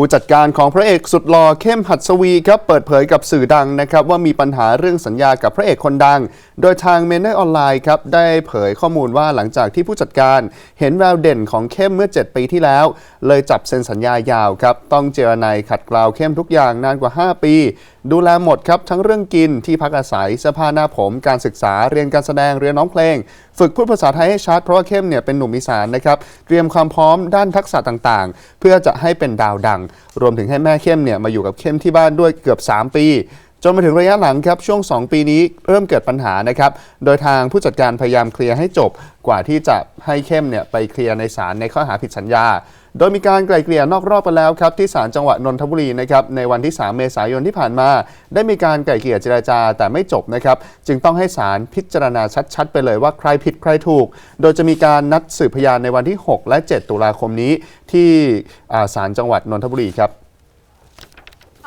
ผู้จัดการของพระเอกสุดหล่อเข้มหัดสวีครับเปิดเผยกับสื่อดังนะครับว่ามีปัญหาเรื่องสัญญากับพระเอกคนดัง โดยทางเมนเนอร์ออนไลน์ครับได้เผยข้อมูลว่าหลังจากที่ผู้จัดการเห็นแววเด่นของเข้มเมื่อ 7 ปีที่แล้ว เลยจับเซ็นสัญญายาวครับต้องเจรนายขัดเกลาวเข้มทุกอย่างนานกว่า 5 ปี ดูแลหมดครับ ทั้งเรื่องกินที่พักอาศัยเสื้อผ้าหน้าผม การศึกษาเรียนการแสดงเรียนน้องเพลง ฝึกพูดภาษาไทยให้ชัดเพราะว่าเข้มเนี่ยเป็นหนุ่มอีสานนะครับเตรียมความพร้อมด้านทักษะต่างๆ เพื่อจะให้เป็นดาวดัง รวมถึงให้แม่เข้มเนี่ยมาอยู่กับเข้มที่บ้านด้วยเกือบ 3 ปี จนมาถึงระยะหลังครับช่วง 2 ปีนี้เริ่มเกิดปัญหานะครับ โดยทางผู้จัดการพยายามเคลียร์ให้จบกว่าที่จะให้เข้มเนี่ยไปเคลียร์ในศาลในข้อหาผิดสัญญา โดยมีการไกล่เกลี่ยนอกรอบไปแล้วครับที่ศาลจังหวัดนนทบุรีนะครับในวันที่ 3 เมษายนที่ผ่านมา ได้มีการไกล่เกลี่ยเจรจาแต่ไม่จบนะครับจึงต้องให้ศาลพิจารณาชัดๆ ไปเลยว่าใครผิดใครถูก โดยจะมีการนัดสืบพยานในวันที่ 6 และ 7 ตุลาคมนี้ ที่ศาลจังหวัดนนทบุรีครับ